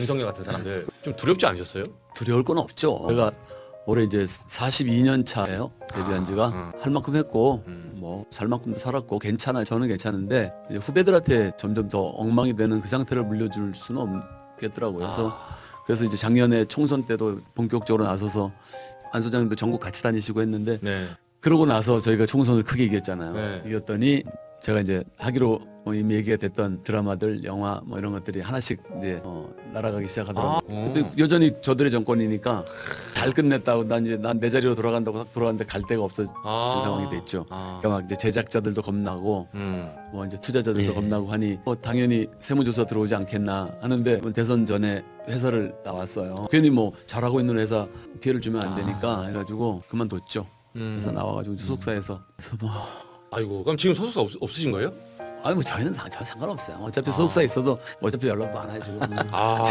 윤석열 같은 사람들 좀 두렵지 않으셨어요? 두려울 건 없죠. 제가 올해 이제 42년 차예요. 데뷔한 지가 아, 할 만큼 했고 음. 뭐 살 만큼도 살았고 괜찮아요. 저는 괜찮은데 이제 후배들한테 점점 더 엉망이 되는 그 상태를 물려줄 수는 없겠더라고요. 그래서 아. 그래서 이제 작년에 총선 때도 본격적으로 나서서 안 소장님도 전국 같이 다니시고 했는데 네. 그러고 나서 저희가 총선을 크게 이겼잖아요. 네. 이겼더니 제가 이제 하기로 뭐 이미 얘기가 됐던 드라마들, 영화 뭐 이런 것들이 하나씩 이제 어, 날아가기 시작하더라고요. 아, 근데 여전히 저들의 정권이니까 잘 끝냈다고 난 이제 난 내 자리로 돌아간다고 딱 돌아갔는데 갈 데가 없어진 아. 상황이 됐죠. 아. 그러니까 막 이제 제작자들도 겁나고 음. 뭐 이제 투자자들도 예. 겁나고 하니 뭐 당연히 세무조사 들어오지 않겠나 하는데 뭐 대선 전에 회사를 나왔어요. 괜히 뭐 잘하고 있는 회사 피해를 주면 안 되니까 해가지고 그만뒀죠. 아. 음. 그래서 나와가지고 소속사에서 그래서 뭐 아이고 그럼 지금 소속사 없, 없으신 거예요? 아니 뭐 저희는 상, 저 상관없어요. 어차피 소속사 있어도 어차피 연락도 안 하시고 아.